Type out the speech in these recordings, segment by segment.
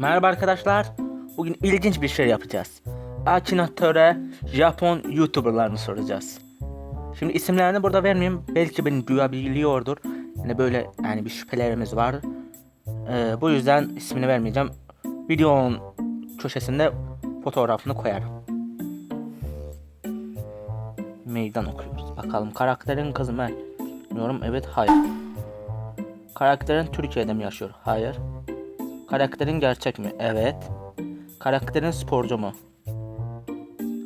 Merhaba arkadaşlar. Bugün ilginç bir şey yapacağız. Akinatöre Japon YouTuber'larını soracağız. Şimdi isimlerini burada vermeyeyim. Belki beni duyabiliyordur. Yani böyle yani bir şüphelerimiz var. Ee, bu yüzden ismini vermeyeceğim. Videonun köşesinde fotoğrafını koyarım. Meydan okuyoruz. Bakalım karakterin kızı mı? Bilmiyorum. Evet. Hayır. Karakterin Türkiye'de mi yaşıyor? Hayır. Karakterin gerçek mi? Evet. Karakterin sporcu mu?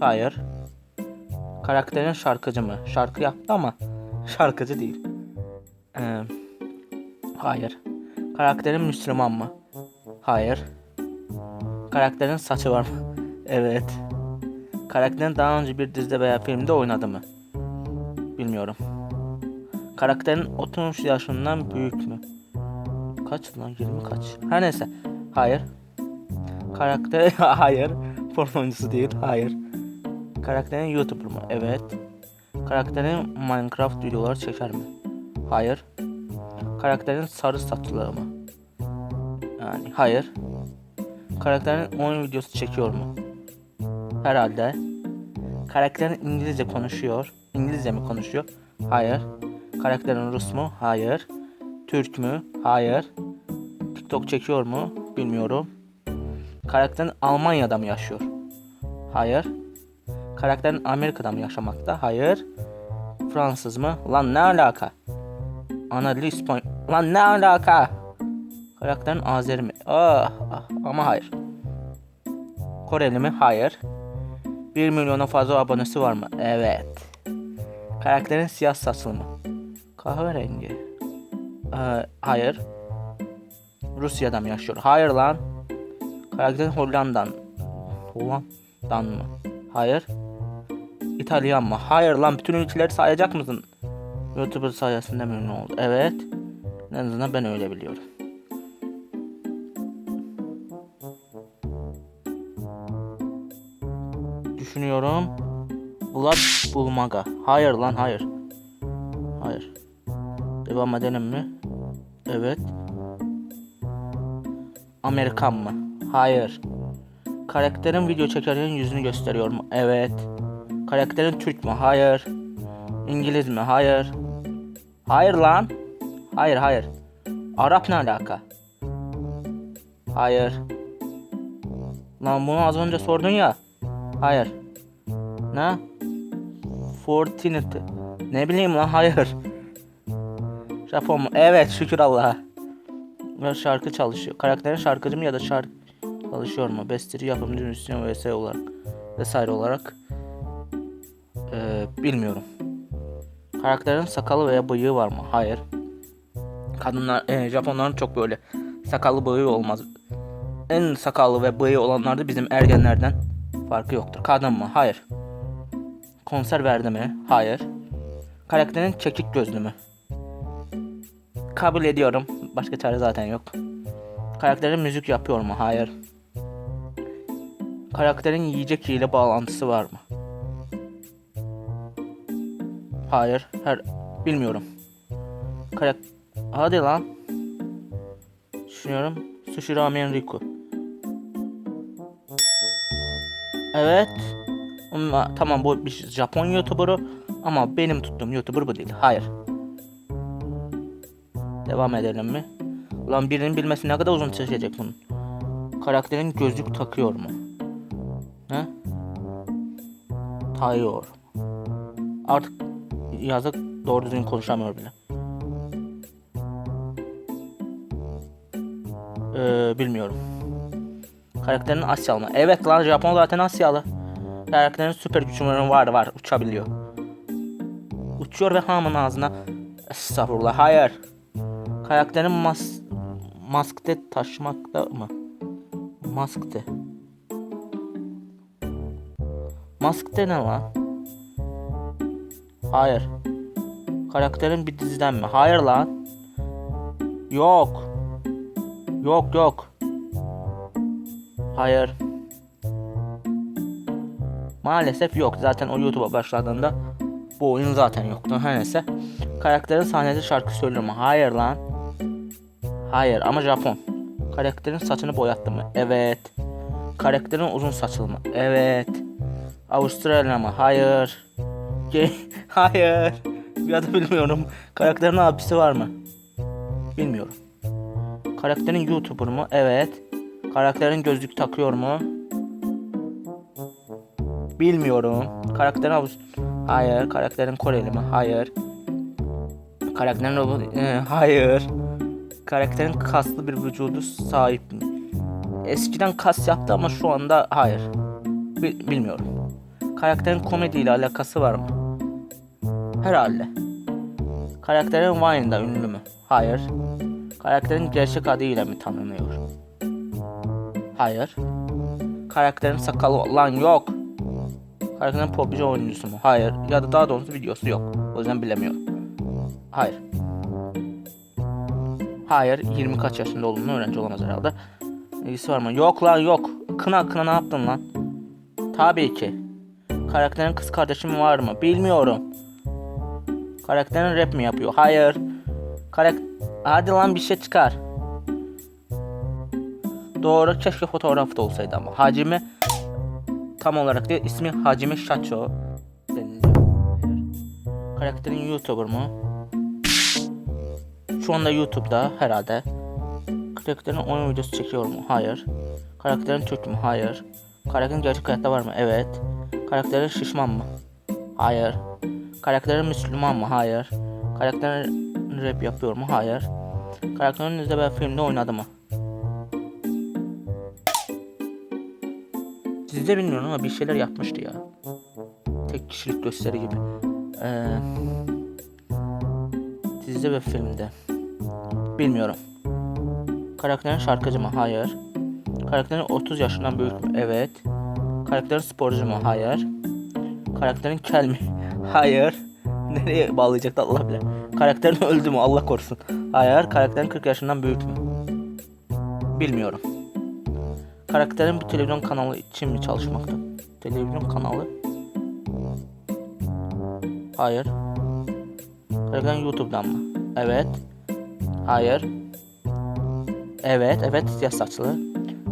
Hayır. Karakterin şarkıcı mı? Şarkı yaptı ama şarkıcı değil. Ee, hayır. Karakterin Müslüman mı? Hayır. Karakterin saçı var mı? Evet. Karakterin daha önce bir dizide veya filmde oynadı mı? Bilmiyorum. Karakterin 30 yaşından büyük mü? Kaç lan 20 kaç? Her neyse. Hayır. Karakter hayır. Porno oyuncusu değil. Hayır. Karakterin YouTuber mı? Evet. Karakterin Minecraft videoları çeker mi? Hayır. Karakterin sarı saçlı mı? Yani hayır. Karakterin oyun videosu çekiyor mu? Herhalde. Karakterin İngilizce konuşuyor. İngilizce mi konuşuyor? Hayır. Karakterin Rus mu? Hayır. Türk mü? Hayır. TikTok çekiyor mu? Bilmiyorum. Karakterin Almanya'da mı yaşıyor? Hayır. Karakterin Amerika'da mı yaşamakta? Hayır. Fransız mı? Lan ne alaka? Anadolu İspanya... Lan ne alaka? Karakterin Azeri mi? Ah, ah, ama hayır. Koreli mi? Hayır. 1 milyona fazla abonesi var mı? Evet. Karakterin siyah saçlı mı? Kahverengi. Ee, hayır. Rusya'da mı yaşıyor? Hayır lan. Karakterin Hollanda'dan. Hollanda'dan mı? Hayır. İtalyan mı? Hayır lan. Bütün ülkeleri sayacak mısın? YouTuber sayesinde ünlü oldu? Evet. En azından ben öyle biliyorum. Düşünüyorum. Vlad Bulmaga. Hayır lan hayır. Hayır. Devam edelim mi? Evet. Amerikan mı? Hayır. Karakterin video çekerken yüzünü gösteriyor mu? Evet. Karakterin Türk mü? Hayır. İngiliz mi? Hayır. Hayır lan. Hayır hayır. Arap ne alaka? Hayır. Lan bunu az önce sordun ya. Hayır. Ne? Fortnite. Ne bileyim lan hayır. Japon mu? Evet şükür Allah'a. Şarkı çalışıyor. Karakterin şarkıcı mı ya da şarkı çalışıyor mu? Besteci, yapımcı, müzisyen vs olarak vesaire olarak ee, bilmiyorum. Karakterin sakalı veya bıyığı var mı? Hayır. Kadınlar, e, Japonların çok böyle sakallı bıyığı olmaz. En sakallı ve bıyığı olanlar da bizim ergenlerden farkı yoktur. Kadın mı? Hayır. Konser verdi mi? Hayır. Karakterin çekik gözlü mü? Kabul ediyorum. Başka çare zaten yok. Karakterin müzik yapıyor mu? Hayır. Karakterin yiyecek ile bağlantısı var mı? Hayır. Her bilmiyorum. Karak Hadi lan. Düşünüyorum. Sushi Ramen Riku. Evet. Ama, tamam bu bir Japon YouTuber'ı ama benim tuttuğum YouTuber bu değil. Hayır. Devam edelim mi? Lan birinin bilmesi ne kadar uzun sürecek bunun. Karakterin gözlük takıyor mu? Ne? Tayyor. Artık yazık doğru düzgün konuşamıyor bile. Ee, bilmiyorum. Karakterin Asyalı mı? Evet lan Japon zaten Asyalı. Karakterin süper güçleri var var uçabiliyor. Uçuyor ve hamın ağzına Estağfurullah hayır. Karakterin mas maskte taşımakta mı? Maskte. Maskte ne lan? Hayır. Karakterin bir diziden mi? Hayır lan. Yok. Yok yok. Hayır. Maalesef yok. Zaten o YouTube'a başladığında bu oyun zaten yoktu. Her neyse. Karakterin sahnede şarkı söylüyor mu? Hayır lan. Hayır ama Japon. Karakterin saçını boyattı mı? Evet. Karakterin uzun saçlı mı? Evet. Avustralya mı? Hayır. Hayır. Ya da bilmiyorum. Karakterin abisi var mı? Bilmiyorum. Karakterin YouTuber mu? Evet. Karakterin gözlük takıyor mu? Bilmiyorum. Karakterin Avust... Hayır. Karakterin Koreli mi? Hayır. Karakterin robot... Ee, hayır. Karakterin kaslı bir vücudu sahip mi? Eskiden kas yaptı ama şu anda hayır. Bi- bilmiyorum. Karakterin komediyle alakası var mı? Herhalde. Karakterin Vine'da ünlü mü? Hayır. Karakterin gerçek adıyla mı tanınıyor? Hayır. Karakterin sakalı lan yok. Karakterin PUBG oyuncusu mu? Hayır. Ya da daha doğrusu videosu yok. O yüzden bilemiyorum. Hayır. Hayır. 20 kaç yaşında olduğunu öğrenci olamaz herhalde. İlgisi var mı? Yok lan yok. Kına kına ne yaptın lan? Tabii ki. Karakterin kız kardeşi mi var mı? Bilmiyorum. Karakterin rap mi yapıyor? Hayır. Karak Hadi lan bir şey çıkar. Doğru keşke fotoğrafta olsaydı ama. Hacimi tam olarak değil ismi Hacimi Şaço. Karakterin YouTuber mu? Şu anda YouTube'da herhalde. Karakterin oyun videosu çekiyor mu? Hayır. Karakterin Türk mü? Hayır. Karakterin gerçek hayatta var mı? Evet. Karakterin şişman mı? Hayır. Karakterin Müslüman mı? Hayır. Karakterin rap yapıyor mu? Hayır. Karakterin ve filmde oynadı mı? Sizde bilmiyorum ama bir şeyler yapmıştı ya. Tek kişilik gösteri gibi. Ee, dizide ve filmde. Bilmiyorum. Karakterin şarkıcı mı? Hayır. Karakterin 30 yaşından büyük mü? Evet. Karakterin sporcu mu? Hayır. Karakterin kel mi? Hayır. Nereye bağlayacaktı Allah bilir. Karakterin öldü mü? Allah korusun. Hayır. Karakterin 40 yaşından büyük mü? Bilmiyorum. Karakterin bir televizyon kanalı için mi çalışmakta? Televizyon kanalı? Hayır. Karakterin YouTube'dan mı? Evet. Hayır. Evet, evet siyah saçlı.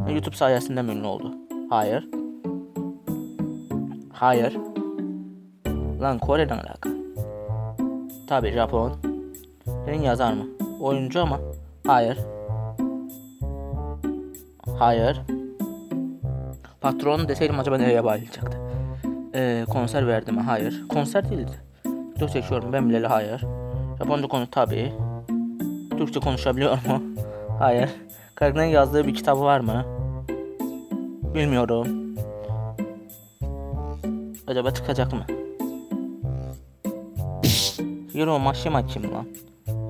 YouTube sayesinde ünlü oldu? Hayır. Hayır. Lan Kore'den alaka. Tabi Japon. Senin yazar mı? Oyuncu ama. Hayır. Hayır. Patron deseydim acaba nereye bağlayacaktı? Ee, konser verdi mi? Hayır. Konser değildi. Video çekiyorum ben bileli hayır. Japonca konu tabi. Türkçe konuşabiliyor mu? Hayır. Karakterin yazdığı bir kitabı var mı? Bilmiyorum. Acaba çıkacak mı? Hiro Mashima kim lan?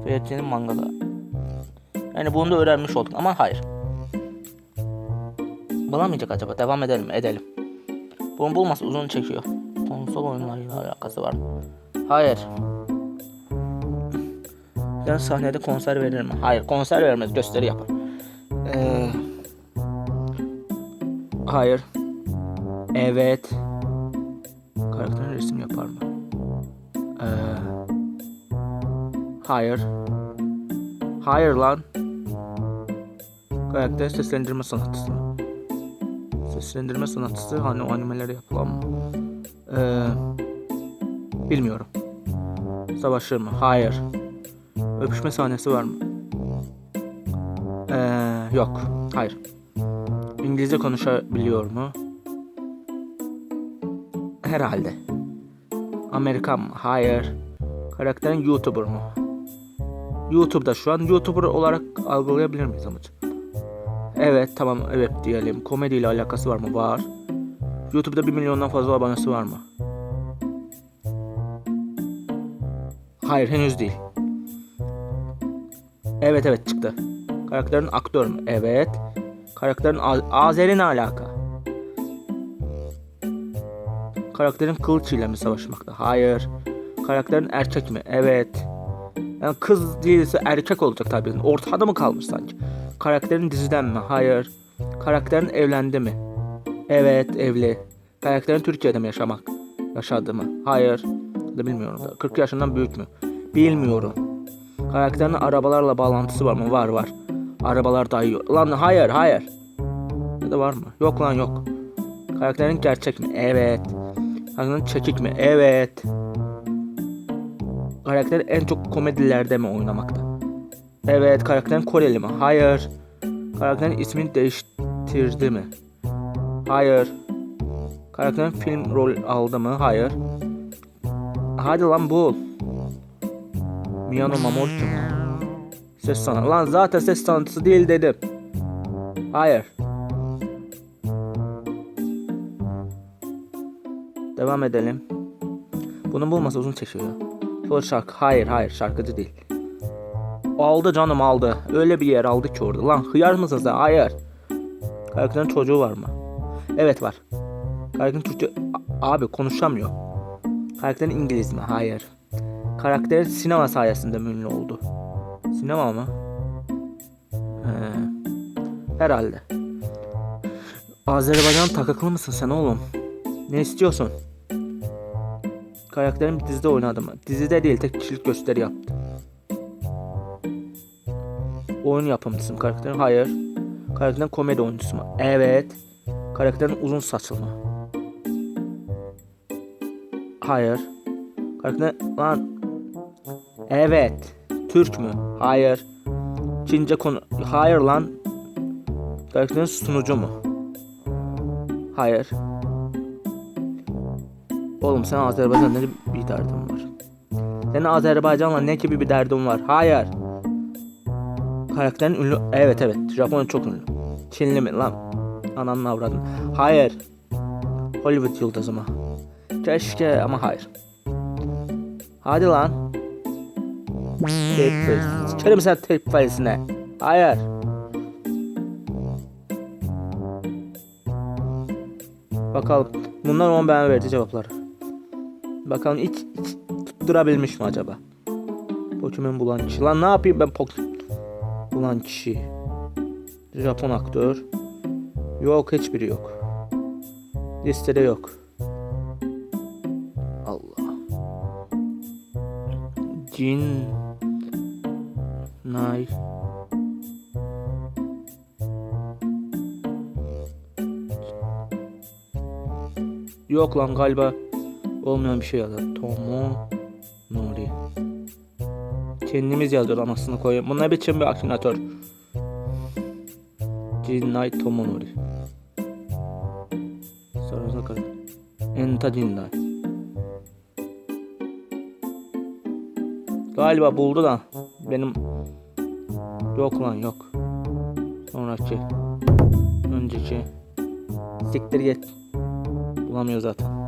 Fiyatinin mangada. Yani bunu da öğrenmiş olduk ama hayır. Bulamayacak acaba. Devam edelim Edelim. Bunu bulmasa uzun çekiyor. Konsol oyunlarıyla alakası var mı? Hayır. Yani sahnede konser verir mi? Hayır konser vermez gösteri yapar. Ee, hayır. Evet. Karakterin resim yapar mı? Ee, hayır. Hayır lan. Karakter seslendirme sanatçısı mı? Seslendirme sanatçısı hani o animeleri yapılan mı? Ee, bilmiyorum. Savaşır mı? Hayır. Öpüşme sahnesi var mı? Ee, yok. Hayır. İngilizce konuşabiliyor mu? Herhalde. Amerikan mı? Hayır. Karakterin YouTuber mu? YouTube'da şu an YouTuber olarak algılayabilir miyiz amacım? Evet tamam evet diyelim. Komediyle alakası var mı? Var. YouTube'da 1 milyondan fazla abonesi var mı? Hayır henüz değil. Evet evet çıktı. Karakterin aktör mü? Evet. Karakterin Az- Azeri ne alaka? Karakterin kılıç ile mi savaşmakta? Hayır. Karakterin erkek mi? Evet. Yani kız değilse erkek olacak tabii. Ortada mı kalmış sanki? Karakterin diziden mi? Hayır. Karakterin evlendi mi? Evet evli. Karakterin Türkiye'de mi yaşamak? Yaşadı mı? Hayır. Da bilmiyorum. 40 yaşından büyük mü? Bilmiyorum. Karakterin arabalarla bağlantısı var mı? Var var. Arabalar dayıyor. Lan hayır hayır. Ya da var mı? Yok lan yok. Karakterin gerçek mi? Evet. Karakterin çekik mi? Evet. Karakter en çok komedilerde mi oynamakta? Evet. Karakterin Koreli mi? Hayır. Karakterin ismini değiştirdi mi? Hayır. Karakterin film rol aldı mı? Hayır. Hadi lan bul. Miyano Mamoru mu? Ses sanatı. Lan zaten ses sanatçısı değil dedim. Hayır. Devam edelim. Bunu bulmasa uzun çekiyor. Sonra şarkı. Hayır hayır şarkıcı değil. Aldı canım aldı. Öyle bir yer aldı ki orada. Lan hıyar mısın sen? Hayır. Karakterin çocuğu var mı? Evet var. Karakterin. A- Abi konuşamıyor. Karakterin İngiliz mi? Hayır. Karakter sinema sayesinde ünlü oldu? Sinema mı? He. Herhalde. Azerbaycan takıklı mısın sen oğlum? Ne istiyorsun? Karakterin bir dizide oynadı mı? Dizide değil tek kişilik gösteri yaptı. Oyun yapımcısı mı karakterin? Hayır. Karakterin komedi oyuncusu mu? Evet. Karakterin uzun saçlı mı? Hayır. Karakterin lan Evet. Türk mü? Hayır. Çince konu... Hayır lan. Karakterin sunucu mu? Hayır. Oğlum sen Azerbaycan'da ne bir derdin var? Senin Azerbaycan'la ne gibi bir derdin var? Hayır. Karakterin ünlü... Evet evet. Japon çok ünlü. Çinli mi lan? Ananın avradın. Hayır. Hollywood yıldızı mı? Keşke ama hayır. Hadi lan. Teyp falesi. Sikerim sen falesine. Hayır. Bakalım. Bunlar 10 beğen verdi cevapları. Bakalım hiç, hiç tutturabilmiş mi acaba? Pokemon bulan kişi. Lan ne yapayım ben Pokemon bulan kişi? Japon aktör. Yok hiçbiri yok. Listede yok. Allah. Jin Nay Yok lan galiba olmayan bir şey yazar. Tomo Nori. Kendimiz yazıyor anasını koyayım. Bu ne biçim bir aksinatör? Jinnai Tomonori. Sonrasına kadar. Enta Jinnai. Galiba buldu da benim yok lan yok. Sonraki önceki siktir git. Bulamıyor zaten.